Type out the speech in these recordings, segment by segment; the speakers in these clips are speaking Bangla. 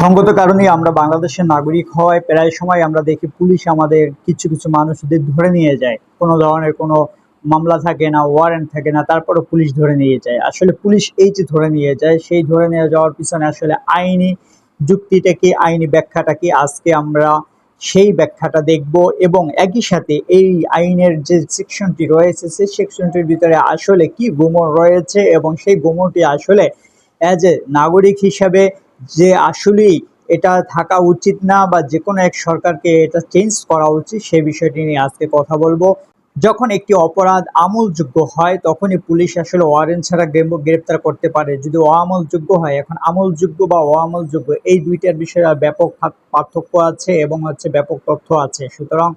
সঙ্গত কারণে আমরা বাংলাদেশের নাগরিক হওয়ায় প্রায় সময় আমরা দেখি পুলিশ আমাদের কিছু কিছু মানুষদের ধরে নিয়ে যায়। কোনো ধরনের কোনো মামলা থাকে না ওয়ারেন্ট থাকে না তারপরে পুলিশ ধরে নিয়ে যায়। আসলে পুলিশ এই যে ধরে নিয়ে যায়, সেই ধরে নিয়ে যাওয়ার পিছনে আসলে আইনি যুক্তিটা কি, আইনি ব্যাখ্যাটা কি, আজকে আমরা সেই ব্যাখ্যাটা দেখব এবং একই সাথে এই আইনের যে সেকশনটি রয়েছে, সেই সেকশনটির ভিতরে আসলে কি গুমর রয়েছে এবং সেই গুমরটি আসলে অ্যাজ এ নাগরিক হিসাবে যে আসলেই এটা থাকা উচিত না বা যে কোনো এক সরকারকে এটা চেঞ্জ করা উচিত, সে বিষয়টি নিয়ে আজকে কথা বলব। যখন একটি অপরাধ আমলযোগ্য হয়, তখনই পুলিশ আসলে ওয়ারেন্ট ছাড়া গ্রেপ্তার করতে পারে। যদি অআমলযোগ্য হয়, এখন আমলযোগ্য বা অআমলযোগ্য এই দুইটার বিষয়ে ব্যাপক পার্থক্য আছে এবং হচ্ছে ব্যাপক তথ্য আছে। সুতরাং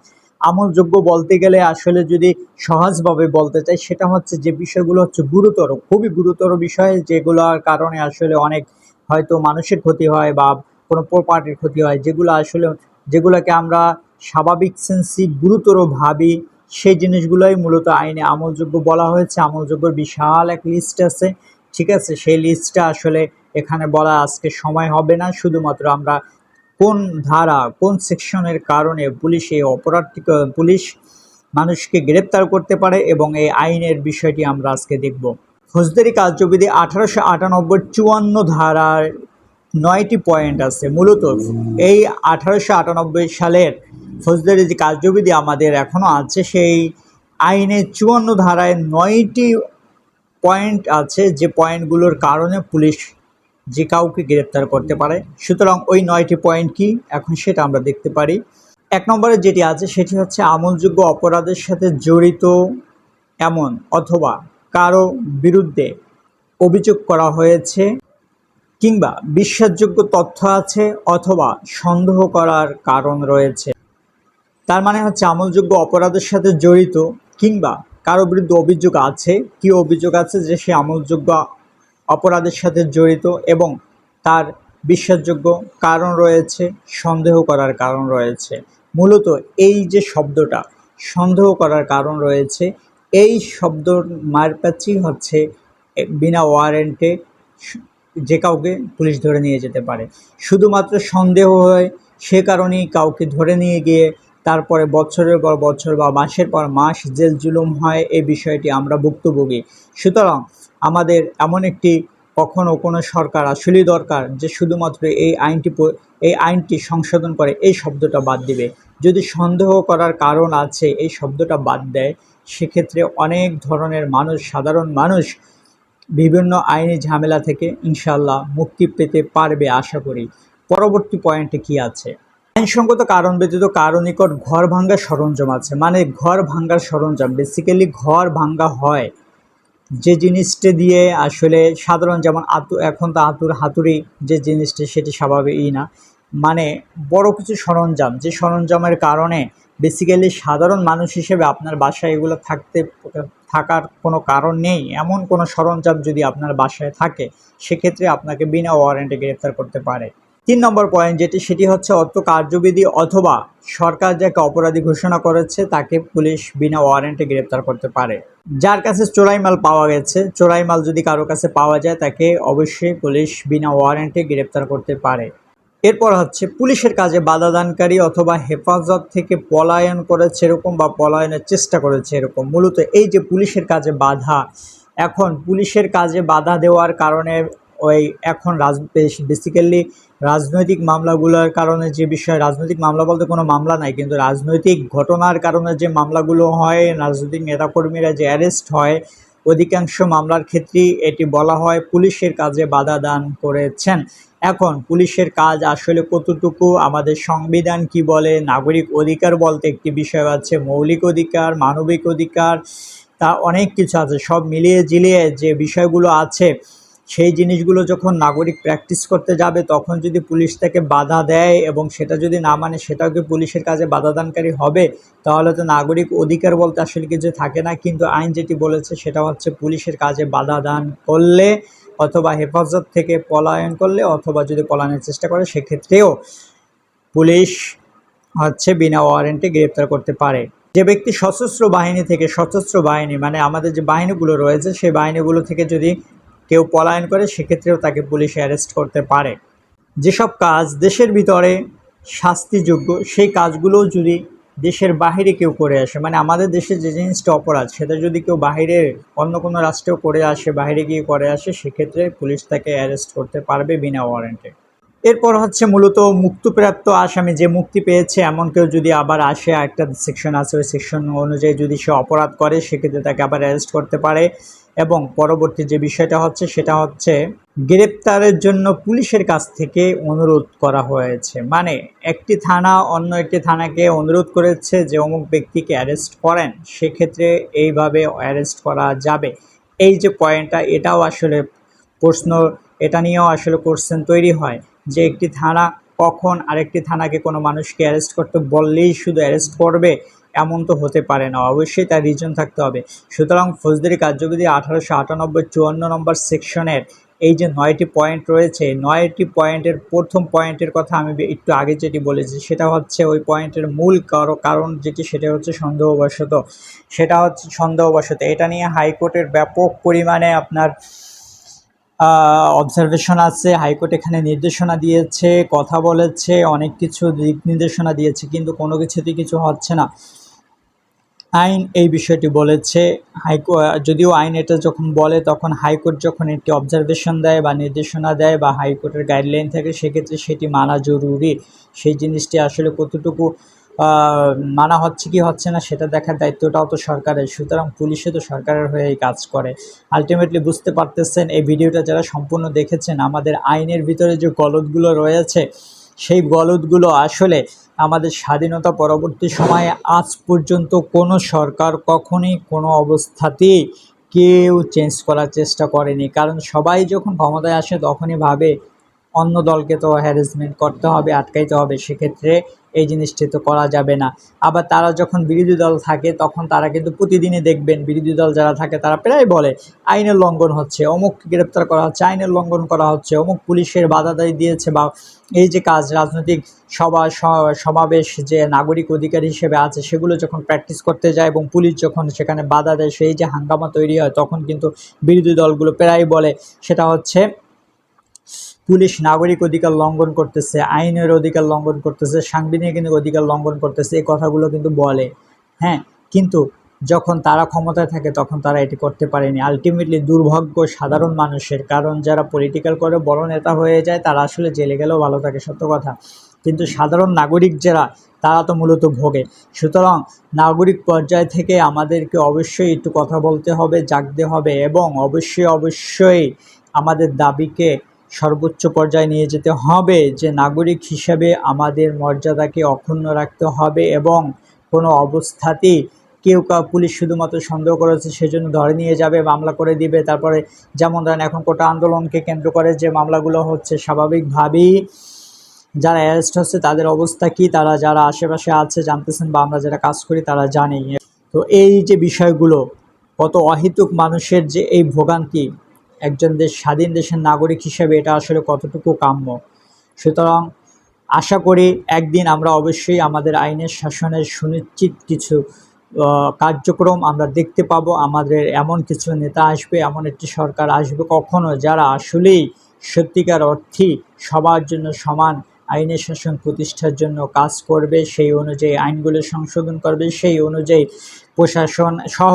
আমলযোগ্য বলতে গেলে আসলে যদি সহজভাবে বলতে চাই, সেটা হচ্ছে যে বিষয়গুলো হচ্ছে গুরুতর, খুবই গুরুতর বিষয়, যেগুলোর কারণে আসলে অনেক হয়তো মানুষের ক্ষতি হয় বা কোনো প্রপার্টির ক্ষতি হয়, যেগুলো আসলে, যেগুলোকে আমরা স্বাভাবিক সেন্সি গুরুতর ভাবি, সেই জিনিসগুলোই মূলত আইনে আমলযোগ্য বলা হয়েছে। আমলযোগ্যর বিশাল এক লিস্ট আছে, ঠিক আছে? সেই লিস্টটা আসলে এখানে বলা আজকে সময় হবে না। শুধুমাত্র আমরা কোন ধারা, কোন সেকশনের কারণে পুলিশ এই অপরাধটি পুলিশ মানুষকে গ্রেপ্তার করতে পারে এবং এই আইনের বিষয়টি আমরা আজকে দেখব। ফৌজদারি কার্যবিধি আঠারোশো আটানব্বই চুয়ান্ন ধারার নয়টি পয়েন্ট আছে। মূলত এই আঠারোশো আটানব্বই সালের ফৌজদারি যে কার্যবিধি আমাদের এখনও আছে, সেই আইনের চুয়ান্ন ধারায় নয়টি পয়েন্ট আছে যে পয়েন্টগুলোর কারণে পুলিশ যে কাউকে গ্রেপ্তার করতে পারে। সুতরাং ওই নয়টি পয়েন্ট কি? এখন সেটা আমরা দেখতে পারি। এক নম্বরে যেটি আছে, সেটি হচ্ছে আমলযোগ্য অপরাধের সাথে জড়িত এমন অথবা বিরুদ্ধে অভিযোগ করা হয়েছে কিংবা বিশ্বাসযোগ্য তথ্য আছে অথবা সন্দেহ করার কারণ রয়েছে। তার মানে হচ্ছে আমলযোগ্য অপরাধের সাথে জড়িত কিংবা কারও বিরুদ্ধে অভিযোগ আছে, কি অভিযোগ আছে যে সে আমলযোগ্য অপরাধের সাথে জড়িত এবং তার বিশ্বাসযোগ্য কারণ রয়েছে, সন্দেহ করার কারণ রয়েছে। মূলত এই যে শব্দটা, সন্দেহ করার কারণ রয়েছে এই শব্দর মারপ্যাচই হচ্ছে বিনা ওয়ারেন্টে যে কাউকে পুলিশ ধরে নিয়ে যেতে পারে। শুধুমাত্র সন্দেহ হয় সে কারণেই কাউকে ধরে নিয়ে গিয়ে তারপরে বছরের পর বছর বা মাসের পর মাস জেল জুলুম হয় এই বিষয়টি আমরা ভুক্তভোগী। সুতরাং আমাদের এমন একটি কখনো কোনো সরকার আসলেই দরকার যে শুধুমাত্র এই আইনটি এই আইনটি সংশোধন করে এই শব্দটা বাদ দিবে। যদি সন্দেহ করার কারণ আছে, এই শব্দটা বাদ দেয় সেক্ষেত্রে অনেক ধরনের মানুষ, সাধারণ মানুষ বিভিন্ন আইনি ঝামেলা থেকে ইনশাল্লাহ মুক্তি পেতে পারবে আশা করি। পরবর্তী পয়েন্টে কি আছে? আইনসঙ্গত কারণ ব্যতীত কারও নিকট ঘর ভাঙ্গার সরঞ্জাম আছে। মানে ঘর ভাঙ্গার সরঞ্জাম। বেসিক্যালি ঘর ভাঙ্গা হয়। যে জিনিসটা দিয়ে আসলে সাধারণ যেমন আতু, এখন তো আতুর, হাতুড়ি যে জিনিসটা, সেটি স্বাভাবিকই না। মানে বড় কিছু সরঞ্জাম, যে সরঞ্জামের কারণে বেসিক্যালি সাধারণ মানুষ হিসেবে আপনার বাসায় এগুলো থাকতে, থাকার কোনো কারণ নেই। এমন কোনো সরঞ্জাম যদি আপনার বাসায় থাকে, সেক্ষেত্রে আপনাকে বিনা ওয়ারেন্টে গ্রেপ্তার করতে পারে। তিন নম্বর পয়েন্ট যেটি, সেটি হচ্ছে অর্থ কার্যবিধি অথবা সরকার যাকে অপরাধী ঘোষণা করেছে, তাকে পুলিশ বিনা ওয়ারেন্টে গ্রেপ্তার করতে পারে। যার কাছে চোরাই মাল পাওয়া গেছে, চোরাই মাল যদি কারও কাছে পাওয়া যায়, তাকে অবশ্যই পুলিশ বিনা ওয়ারেন্টে গ্রেপ্তার করতে পারে। এরপর হচ্ছে পুলিশের কাজে বাধাদানকারী অথবা হেফাজত থেকে পলায়ন করেছে এরকম বা পলায়নের চেষ্টা করেছে এরকম। মূলত এই যে পুলিশের কাজে বাধা, এখন পুলিশের কাজে বাধা দেওয়ার কারণে ওই এখন রাজ বেসিক্যালি রাজনৈতিক মামলাগুলোর কারণে যে বিষয়, রাজনৈতিক মামলা বলতে কোনো মামলা নাই, কিন্তু রাজনৈতিক ঘটনার কারণে যে মামলাগুলো হয়, রাজনৈতিক নেতাকর্মীরা যে অ্যারেস্ট হয়, অধিকাংশ মামলার ক্ষেত্রেই এটি বলা হয় পুলিশের কাজে বাধা দান করেছেন। এখন পুলিশের কাজ আসলে কতটুকু? আমাদের সংবিধান কি বলে? নাগরিক অধিকার বলতে একটি বিষয় আছে, মৌলিক অধিকার, মানবিক অধিকার, তা অনেক কিছু আছে। সব মিলিয়ে ঝিলিয়ে যে বিষয়গুলো আছে, সেই জিনিসগুলো যখন নাগরিক প্র্যাকটিস করতে যাবে, তখন যদি পুলিশ তাকে বাধা দেয় এবং সেটা যদি না মানে সেটাও কি পুলিশের কাজে বাধাদানকারী হবে? তাহলে তো নাগরিক অধিকার বলতে আসলে কিছু থাকে না, কিন্তু আইন যেটি বলেছে সেটা হচ্ছে পুলিশের কাজে বাধা দান করলে অথবা হেফাজত থেকে পলায়ন করলে অথবা যদি পলায়নের চেষ্টা করে, সেক্ষেত্রেও পুলিশ হচ্ছে বিনা ওয়ারেন্টে গ্রেপ্তার করতে পারে। যে ব্যক্তি সশস্ত্র বাহিনী থেকে, সশস্ত্র বাহিনী মানে আমাদের যে বাহিনীগুলো রয়েছে, সেই বাহিনীগুলো থেকে যদি কেউ পলায়ন করে, সেক্ষেত্রেও তাকে পুলিশ অ্যারেস্ট করতে পারে। যেসব কাজ দেশের ভিতরে শাস্তিযোগ্য, সেই কাজগুলো যদি দেশের বাইরে কেউ করে আসে মানে আমাদের দেশে যে জিনিসটা অপরাধ, সেটা যদি কেউ বাইরের অন্য কোনো রাষ্ট্রেও করে আসে বাইরে গিয়ে করে আসে, সেক্ষেত্রে পুলিশ তাকে অ্যারেস্ট করতে পারবে বিনা ওয়ারেন্টে এরপর হচ্ছে মূলত মুক্তিপ্রাপ্ত আসামি, যে মুক্তি পেয়েছে, এমন কেউ যদি আবার আসে একটা সেকশন আছে, ওই সেকশন অনুযায়ী যদি সে অপরাধ করে, সেক্ষেত্রে তাকে আবার অ্যারেস্ট করতে পারে। এবং পরবর্তী যে বিষয়টা হচ্ছে, সেটা হচ্ছে গ্রেপ্তারের জন্য পুলিশের কাছ থেকে অনুরোধ করা হয়েছে। মানে একটি থানা অন্য একটি থানাকে অনুরোধ করেছে যে অমুক ব্যক্তিকে অ্যারেস্ট করেন, সেক্ষেত্রে এইভাবে অ্যারেস্ট করা যাবে। এই যে পয়েন্টটা, এটাও আসলে প্রশ্ন, এটা নিয়েও আসলে কোশ্চেন তৈরি হয় যে একটি থানা কখন আরেকটি থানাকে কোনো মানুষকে অ্যারেস্ট করতে বললেই শুধু অ্যারেস্ট করবে? এমন তো হতে পারে না। অবশ্যই তার রিজন থাকতে হবে। সুতরাং ফৌজদারি কার্যবিধি আঠারোশো আটানব্বই চুয়ান্ন নম্বর সেকশনের এই যে নয়টি পয়েন্ট রয়েছে নয়টি পয়েন্টের প্রথম পয়েন্টের কথা আমি একটু আগে যেটি বলেছি, সেটা হচ্ছে ওই পয়েন্টের মূল কারও কারণ যেটি, সেটা হচ্ছে সন্দেহবশত। সেটা হচ্ছে সন্দেহবশত। এটা নিয়ে হাইকোর্টের ব্যাপক পরিমাণে আপনার অবজারভেশন আছে। হাইকোর্ট এখানে নির্দেশনা দিয়েছে, কথা বলেছে, অনেক কিছু দিক নির্দেশনা দিয়েছে, কিন্তু কোনো কিছুতেই কিছু হচ্ছে না। আইন এই বিষয়টি বলেছে হাইকো যদিও আইন এটা যখন বলে তখন হাইকোর্ট যখন একটি অবজারভেশন দেয় বা নির্দেশনা দেয় বা হাইকোর্টের গাইডলাইন থাকে, সেক্ষেত্রে সেটি মানা জরুরি। সেই জিনিসটি আসলে কতটুকু মানা হচ্ছে কি হচ্ছে না সেটা দেখার দায়িত্বটাও তো সরকারের। সুতরাং পুলিশে তো সরকারের হয়েই কাজ করে। আলটিমেটলি বুঝতে পারতেছেন এই ভিডিওটা যারা সম্পূর্ণ দেখেছেন, আমাদের আইনের ভিতরে যে গলদগুলো রয়েছে, সেই গলদগুলো আসলে আমাদের স্বাধীনতা পরবর্তী সময়ে আজ পর্যন্ত কোনো সরকার কখনই কোনো অবস্থাতেই কেউ চেঞ্জ করার চেষ্টা করেনি। কারণ সবাই যখন ক্ষমতায় আসে তখনই ভাবে অন্য দলকে তো হ্যারাসমেন্ট করতে হবে, আটকাইতে হবে। সেক্ষেত্রে এই জিনিসটি তো করা যাবে না। আবার তারা যখন বিরোধী দল থাকে, তখন তারা কিন্তু প্রতিদিনই দেখবেন বিরোধী দল যারা থাকে, তারা প্রায় বলে, আইনের লঙ্ঘন হচ্ছে, অমুক গ্রেপ্তার করা হচ্ছে, আইনের লঙ্ঘন করা হচ্ছে, অমুক পুলিশের বাধাদায়ী দিয়েছে বা এই যে কাজ, রাজনৈতিক সভা সমাবেশ যে নাগরিক অধিকার হিসেবে আছে, সেগুলো যখন প্র্যাকটিস করতে যায় এবং পুলিশ যখন সেখানে বাধা দেয়, সেই যে হাঙ্গামা তৈরি হয়, তখন কিন্তু বিরোধী দলগুলো প্রায় বলে, সেটা হচ্ছে পুলিশ নাগরিক অধিকার লঙ্ঘন করতেছে, আইনের অধিকার লঙ্ঘন করতেছে, সাংবিধানিক অধিকার লঙ্ঘন করতেছে, এই কথাগুলো কিন্তু বলে। হ্যাঁ কিন্তু যখন তারা ক্ষমতায় থাকে তখন তারা এটি করতে পারেনি। আলটিমেটলি দুর্ভাগ্য সাধারণ মানুষের, কারণ যারা পলিটিক্যাল করে, বড় নেতা হয়ে যায়, তারা আসলে জেলে গেলেও ভালো থাকে, সত্য কথা। কিন্তু সাধারণ নাগরিক যারা, তারা তো মূলত ভোগে। সুতরাং নাগরিক পর্যায় থেকে আমাদেরকে অবশ্যই একটু কথা বলতে হবে, জাগতে হবে এবং অবশ্যই অবশ্যই আমাদের দাবিকে সর্বোচ্চ পর্যায়ে নিয়ে যেতে হবে যে নাগরিক হিসাবে আমাদের মর্যাদাকে অক্ষুণ্ণ রাখতে হবে এবং কোনো অবস্থাতেই কেউ কাউ পুলিশ শুধুমাত্র সন্দেহ করেছে সেজন্য ধরে নিয়ে যাবে, মামলা করে দিবে। তারপরে যেমন ধরেন এখন কোটা আন্দোলনকে কেন্দ্র করে যে মামলাগুলো হচ্ছে স্বাভাবিকভাবেই যারা অ্যারেস্ট হচ্ছে তাদের অবস্থা কি, তারা যারা আশেপাশে আছে, জানতেছেন বা আমরা যারা কাজ করি তারা জানি। তো এই যে বিষয়গুলো, কত অহিতুক মানুষের যে এই ভোগান্তি একজন দেশ, স্বাধীন দেশের নাগরিক হিসেবে এটা আসলে কতটুকু কাম্য? সুতরাং আশা করি একদিন আমরা অবশ্যই আমাদের আইনের শাসনের সুনিশ্চিত কিছু কার্যক্রম আমরা দেখতে পাবো। আমাদের এমন কিছু নেতা আসবে, এমন একটি সরকার আসবে কখনো যারা আসলেই সত্যিকার অর্থে সবার জন্য সমান আইনের শাসন প্রতিষ্ঠার জন্য কাজ করবে। সেই অনুযায়ী আইনগুলো সংশোধন করবে। সেই অনুযায়ী প্রশাসন সহ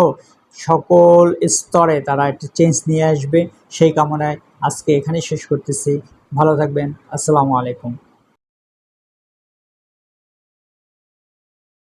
সকল স্তরে তারা একটা চেঞ্জ নিয়ে আসবে। সেই কামনায় আজকে এখানেই শেষ করতেছি। ভালো থাকবেন। আসসালামু আলাইকুম।